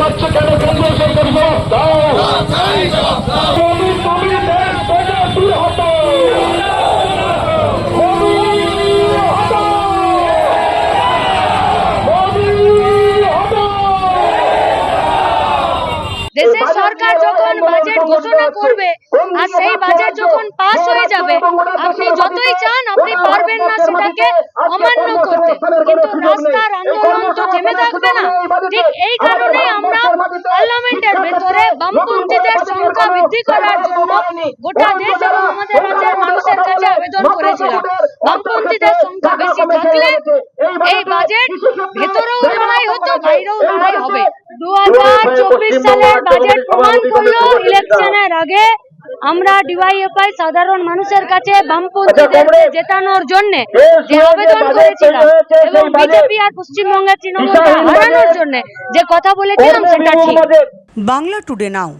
বাচ্চা কেন কেন্দ্র সরকার দাও। দেশের সরকার যখন বাজেট ঘোষণা করবে, আর সেই বাজেট যখন পাস হয়ে যাবে, আপনি যতই চান, আপনি পারবেন না সেটাকে অমান্য করতে। কিন্তু রাস্তার আন্দোলন তো থেমে থাকবে না। ঠিক এই কারণে আমরা পার্লামেন্টের ভেতরে বামপন্থীদের সংখ্যা বৃদ্ধি করার জন্য গোটা দেশ এবং আমাদের রাজ্যের মানুষের কাছে আবেদন করেছিলাম। বামপন্থীদের সংখ্যা বেশি থাকলে এই বাজেট 2024 সালের বাজেট প্রমাণ করল ইলেকশনের আগে। আমরা ডিওয়াইএফআই সাধারণ মানুষের কাছে বামপন্থীদের জেতানোর জন্য যে আবেদন করেছিলাম এবং বিজেপি আর পশ্চিমবঙ্গের তৃণমূলকে হারানোর জন্য যে কথা বলেছিলাম সেটা ঠিক। Bangla today now.